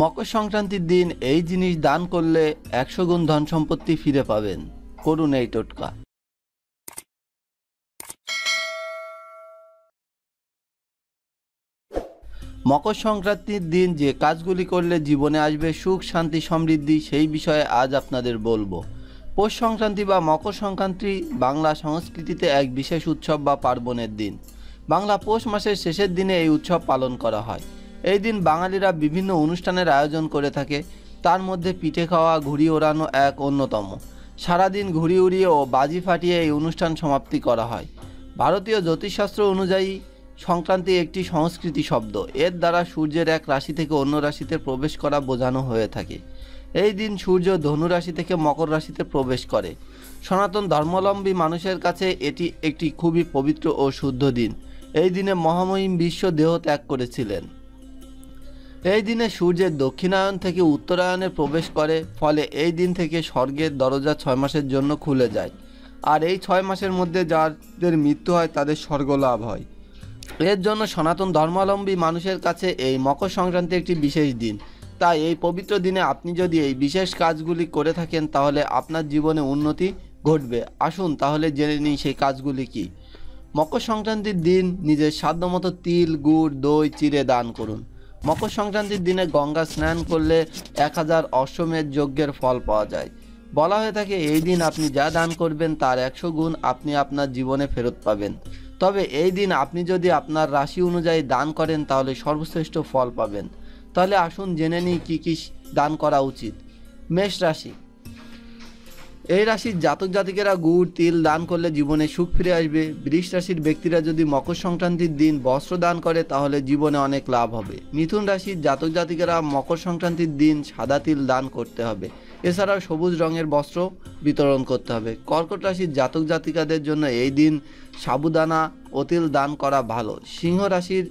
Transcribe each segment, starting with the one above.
মকর সংক্রান্তির দিন এই জিনিস দান করলে একশো গুণ ধন সম্পত্তি ফিরে পাবেন। করুন এই টোটকা। মকর সংক্রান্তির দিন যে কাজগুলি করলে জীবনে আসবে সুখ, শান্তি, সমৃদ্ধি, সেই বিষয়ে আজ আপনাদের বলব। পৌষ সংক্রান্তি বা মকর সংক্রান্তি বাংলা সংস্কৃতিতে এক বিশেষ উৎসব বা পার্বণের দিন। বাংলা পৌষ মাসের শেষের দিনে এই উৎসব পালন করা হয়। এই দিন বাঙালিরা বিভিন্ন অনুষ্ঠানের আয়োজন করে থাকে। তার মধ্যে পিঠে খাওয়া, ঘুড়ি ওড়ানো এক অন্যতম। সারাদিন ঘুড়ি উড়িয়ে ও বাজি ফাটিয়ে এই অনুষ্ঠান সমাপ্তি করা হয়। ভারতীয় জ্যোতিষশাস্ত্র অনুযায়ী, সংক্রান্তি একটি সংস্কৃতি শব্দ। এর দ্বারা সূর্যের এক রাশি থেকে অন্য রাশিতে প্রবেশ করা বোঝানো হয়ে থাকে। এই দিন সূর্য ধনু রাশি থেকে মকর রাশিতে প্রবেশ করে। সনাতন ধর্মাবলম্বী মানুষের কাছে এটি একটি খুবই পবিত্র ও শুদ্ধ দিন। এই দিনে মহামহিম বিশ্ব দেহ ত্যাগ করেছিলেন। এই দিনে সূর্যের দক্ষিণায়ন থেকে উত্তরায়ণে প্রবেশ করে, ফলে এই দিন থেকে স্বর্গের দরজা ছয় মাসের জন্য খুলে যায়। আর এই ছয় মাসের মধ্যে যাদের মৃত্যু হয়, তাদের স্বর্গ লাভ হয়। এর জন্য সনাতন ধর্মাবলম্বী মানুষের কাছে এই মকর সংক্রান্তি একটি বিশেষ দিন। তাই এই পবিত্র দিনে আপনি যদি এই বিশেষ কাজগুলি করে থাকেন, তাহলে আপনার জীবনে উন্নতি ঘটবে। আসুন তাহলে জেনে নিই সেই কাজগুলি কি। মকর সংক্রান্তির দিন নিজের সাধ্যমতো তিল, গুড়, দই, চিড়ে দান করুন। মকর সংক্রান্তির দিনে গঙ্গা স্নান করলে এক হাজার অশ্বমেধ যজ্ঞের ফল পাওয়া যায়। বলা হয়ে থাকে, এই দিন আপনি যা দান করবেন তার একশো গুণ আপনি আপনার জীবনে ফেরত পাবেন। তবে এই দিন আপনি যদি আপনার রাশি অনুযায়ী দান করেন, তাহলে সর্বশ্রেষ্ঠ ফল পাবেন। তাহলে আসুন জেনে নিই কী কী দান করা উচিত। মেষ রাশি এই রাশির জাতক জাতিকেরা গুড়, তিল দান করলে জীবনে সুখ ফিরে আসবে। বৃষ রাশির ব্যক্তিরা যদি মকর সংক্রান্তির দিন বস্ত্র দান করে, তাহলে জীবনে অনেক লাভ হবে। মিথুন রাশির জাতক জাতিকেরা মকর সংক্রান্তির দিন সাদা তিল দান করতে হবে। এছাড়াও সবুজ রঙের বস্ত্র বিতরণ করতে হবে। কর্কট রাশির জাতক জাতিকাদের জন্য এই দিন সাবুদানা ও তিল দান করা ভালো। সিংহ রাশির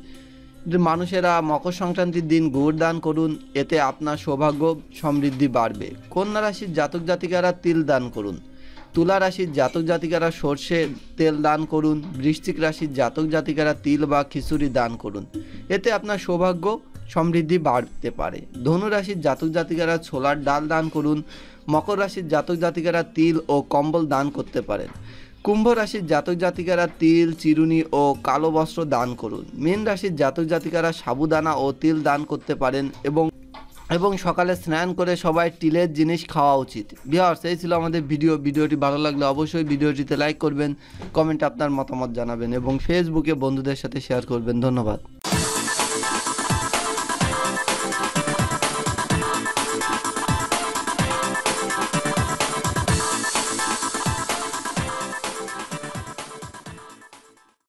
মানুষেরা মকর সংক্রান্তির দিন গুড় দান করুন, এতে আপনার সৌভাগ্য সমৃদ্ধি বাড়বে। কন্যা রাশির জাতক জাতিকারা তিল দান করুন। তুলা রাশির জাতক জাতিকারা সর্ষে তেল দান করুন। বৃশ্চিক রাশির জাতক জাতিকারা তিল বা খিচুড়ি দান করুন। এতে আপনার সৌভাগ্য সমৃদ্ধি বাড়তে পারে। ধনু রাশির জাতক জাতিকারা ছোলার ডাল দান করুন। মকর রাশির জাতক জাতিকারা তিল ও কম্বল দান করতে পারেন। কুম্ভ রাশির জাতক জাতিকারা তিল, চিরুনি ও কালো বস্ত্র দান করুন। মীন রাশির জাতক জাতিকারা সাবুদানা ও তিল দান করতে পারেন এবং এবং সকালে স্নান করে সবাই টিলের জিনিস খাওয়া উচিত। বিহার্স এই ছিল আমাদের ভিডিও। ভিডিওটি ভালো লাগলে অবশ্যই ভিডিওটিতে লাইক করবেন, কমেন্টে আপনার মতামত জানাবেন এবং ফেসবুকে বন্ধুদের সাথে শেয়ার করবেন। ধন্যবাদ।